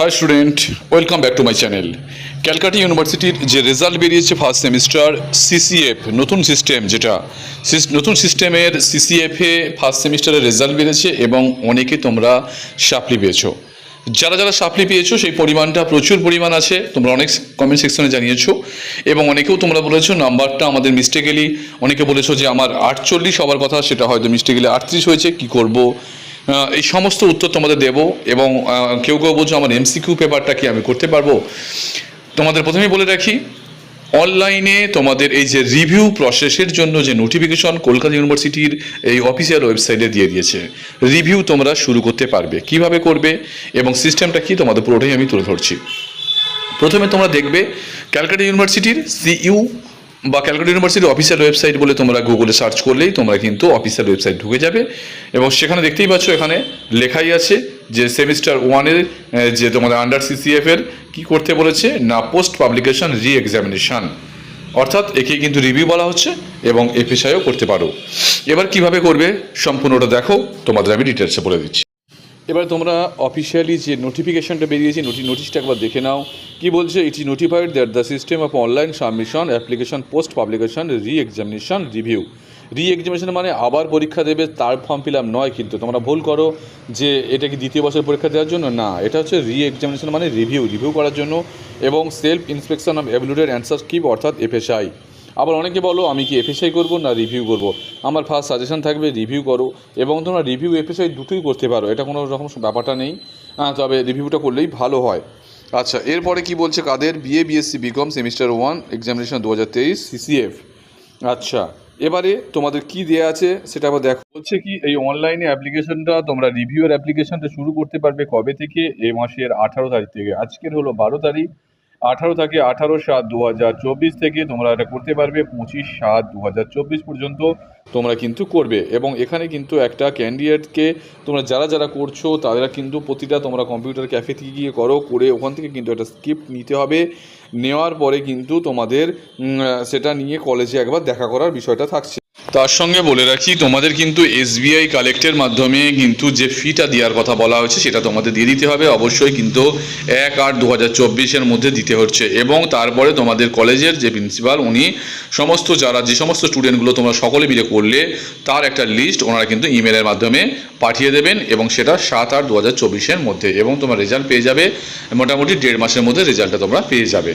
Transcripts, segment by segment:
Hi student welcome back to my channel Calcutta ইউনিভার্সিটির যে result বেরিয়েছে ফার্স্ট সেমিস্টার সিসিএফ নতুন সিস্টেম যেটা নতুন সিস্টেমের সিসিএফে ফার্স্ট সেমিস্টারের রেজাল্ট বেরিয়েছে এবং অনেকে তোমরা সাপ্লি পেয়েছ। যারা যারা সাপ্লি পেয়েছ, সেই পরিমাণটা প্রচুর পরিমাণ আছে, তোমরা অনেক কমেন্ট সেকশনে জানিয়েছো, এবং অনেকেও তোমরা বলেছ নাম্বারটা আমাদের মিস্টেকেলি অনেকে বলেছ যে আমার আটচল্লিশ হওয়ার কথা, সেটা হয়তো মিস্টেকেলি আটত্রিশ হয়েছে, কি করব? এই সমস্ত উত্তর তোমাদের দেব এবং কেউ কেউ বলছো আমার এমসিকিউ পেপারটা কি আমি করতে পারব? তোমাদের প্রথমেই বলে রাখি অনলাইনে তোমাদের এই যে রিভিউ প্রসেসের জন্য যে নোটিফিকেশন কলকাতা ইউনিভার্সিটির এই অফিসিয়াল ওয়েবসাইটে দিয়ে দিয়েছে রিভিউ তোমরা শুরু করতে পারবে। কীভাবে করবে এবং সিস্টেমটা কি তোমাদের পুরোটাই আমি তুলে ধরছি। প্রথমে তোমরা দেখবে, ক্যালকাটা ইউনিভার্সিটির সিইউ বা ক্যালকাটা ইউনিভার্সিটির অফিসিয়াল ওয়েবসাইট বলে তোমরা গুগলে সার্চ করলেই তোমরা কিন্তু অফিসিয়াল ওয়েবসাইট ঢুকে যাবে। এবং সেখানে দেখতেই পাচ্ছ এখানে লেখাই আছে যে সেমিস্টার ওয়ানের যে তোমাদের আন্ডার সিসিএফ এর কি করতে বলেছে? না পোস্ট পাবলিকেশন রি এক্সামিনেশন অর্থাৎ একে কিন্তু রিভিউ বলা হচ্ছে এবং এ পেশায়ও করতে পারো। এবার কীভাবে করবে? সম্পূর্ণটা দেখো। তোমাদের আমি ডিটেলসে বলে দিচ্ছি। এবার তোমরা অফিসিয়ালি যে নোটিফিকেশনটা বেরিয়েছে নোটি নোটিশটা একবার দেখে নাও। কি বলছে? It is notified that the system of online submission application post publication re examination review re examination মানে আবার পরীক্ষা দেবে, তার ফর্ম ফিল আপ নয় কিন্তু। তোমরা ভুল করো যে এটা কি দ্বিতীয় বছর পরীক্ষা দেওয়ার জন্য? না, এটা হচ্ছে রি এক্সামিনেশন মানে রিভিউ রিভিউ করার জন্য। এবং সেলফ ইন্সপেকশন অফ অ্যাবিলিটেড অ্যান্সার কিপ অর্থাৎ এফএসআই আবার অনেকে বলো, আমি কি এফএসআই করব না রিভিউ করব? আমার ফার্স্ট সাজেশন থাকবে রিভিউ করো এবং তোমরা রিভিউ এফএসআই দুটোই করতে পারো, এটা কোনো রকম ব্যাপারটা নেই। তবে রিভিউটা করলেই ভালো হয়। আচ্ছা এরপরে কি বলছে কাদের? BA BSc BCom semester one examination দু হাজার তেইশ সিসিএফ আচ্ছা এবারে তোমাদের কি দেয়া আছে সেটা আবার দেখো। বলছে কি, এই অনলাইনে অ্যাপ্লিকেশনটা তোমরা রিভিউয়ের অ্যাপ্লিকেশনটা শুরু করতে পারবে কবে থেকে? এ মাসের আঠারো তারিখ থেকে। আজকের হলো বারো তারিখ। আঠারো থেকে আঠারো সাত দু থেকে তোমরা এটা করতে পারবে পঁচিশ সাত দু পর্যন্ত তোমরা কিন্তু করবে। এবং এখানে কিন্তু একটা ক্যান্ডিডেটকে তোমরা যারা যারা করছ তারা কিন্তু প্রতিটা তোমরা কম্পিউটার ক্যাফে থেকে গিয়ে করো, করে ওখান থেকে কিন্তু একটা স্ক্রিপ্ট নিতে হবে। নেওয়ার পরে কিন্তু তোমাদের সেটা নিয়ে কলেজে একবার দেখা করার বিষয়টা থাকছে। তার সঙ্গে বলে রাখি, তোমাদের কিন্তু এসবিআই কালেক্টের মাধ্যমে কিন্তু যে ফিটা দেওয়ার কথা বলা হয়েছে, সেটা তোমাদের দিয়ে দিতে হবে। অবশ্যই কিন্তু এক আট দু হাজার চব্বিশের মধ্যে দিতে হচ্ছে। এবং তারপরে তোমাদের কলেজের যে প্রিন্সিপাল উনি সমস্ত যারা, যে সমস্ত স্টুডেন্টগুলো তোমরা সকলে মিলে করলে, তার একটা লিস্ট ওনারা কিন্তু ইমেলের মাধ্যমে পাঠিয়ে দেবেন এবং সেটা সাত আট দু হাজার চব্বিশের মধ্যে। এবং তোমার রেজাল্ট পেয়ে যাবে, মোটামুটি দেড় মাসের মধ্যে রেজাল্টটা তোমরা পেয়ে যাবে।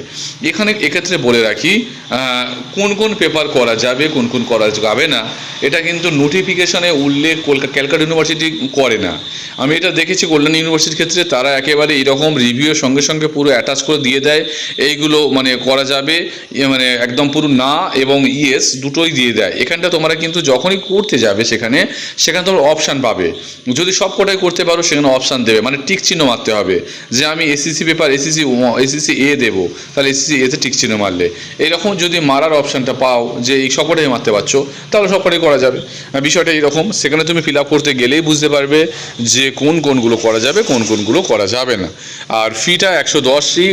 এখানে এক্ষেত্রে বলে রাখি কোন কোন পেপার করা যাবে, কোন কোন করা যাবে না, এটা কিন্তু নোটিফিকেশনে উল্লেখ কলকাতা ক্যালকাটা ইউনিভার্সিটি করে না। আমি এটা দেখেছি কল্যাণ ইউনিভার্সিটির ক্ষেত্রে, তারা একেবারে এইরকম রিভিউয়ের সঙ্গে সঙ্গে পুরো অ্যাটাচ করে দিয়ে দেয়। এইগুলো মানে করা যাবে ইয়ে মানে একদম পুরো না এবং ইয়েস দুটোই দিয়ে দেয়। এখানটা তোমরা কিন্তু যখনই করতে যাবে সেখানে সেখানে তোমরা অপশান পাবে। যদি সব কটাই করতে পারো, সেখানে অপশান দেবে। মানে টিক চিহ্ন মারতে হবে। যে আমি এসিসি পেপার এসিসি এসিসি এ দেবো, তাহলে এসিসি এতে টিক চিহ্ন মারলে। এইরকম যদি মারার অপশানটা পাও, যে এই সবকটাই মারতে পারছ তাহলে সবকটাই করা যাবে। বিষয়টা এইরকম সেখানে তুমি ফিল আপ করতে গেলেই বুঝতে পারবে যে কোন কোনগুলো করা যাবে, কোন কোনগুলো করা যাবে না। আর ফিটা একশো দশই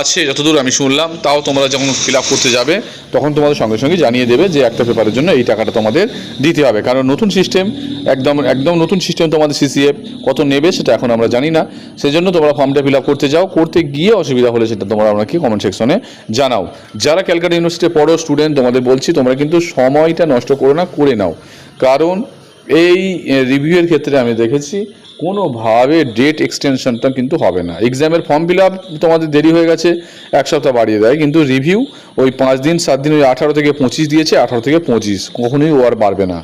আছে, যতদূর আমি শুনলাম, তাও তোমরা যখন ফিল আপ করতে যাবে, তখন তোমাদের সঙ্গে সঙ্গে জানিয়ে দেবে যে একটা পেপারের জন্য এই টাকাটা তোমাদের দিতে হবে। কারণ নতুন সিস্টেম একদম একদম নতুন সিস্টেম তোমাদের সিসিএফ কত নেবে সেটা এখন আমরা জানি না। সেই জন্য তোমরা ফর্মটা ফিল আপ করতে যাও। করতে গিয়ে অসুবিধা হলে সেটা তোমরা আমাকে কমেন্ট সেকশনে জানাও। যারা ক্যালকাটা ইউনিভার্সিটি পড়ো স্টুডেন্ট তোমাদের বলছি, তোমরা কিন্তু সময়টা নষ্ট করো না করে নাও। কারণ এই রিভিউয়ের ক্ষেত্রে আমি দেখেছি, কোনোভাবে ডেট এক্সটেনশনটা কিন্তু হবে না। এক্সামের ফর্ম ফিল আপ তোমাদের দেরি হয়ে গেছে, এক সপ্তাহ বাড়িয়ে দেয়। কিন্তু রিভিউ ওই পাঁচ দিন, সাত দিন, ওই আঠারো থেকে পঁচিশ দিয়েছে, আঠারো থেকে পঁচিশ। কখনোই ও আর বাড়বে না।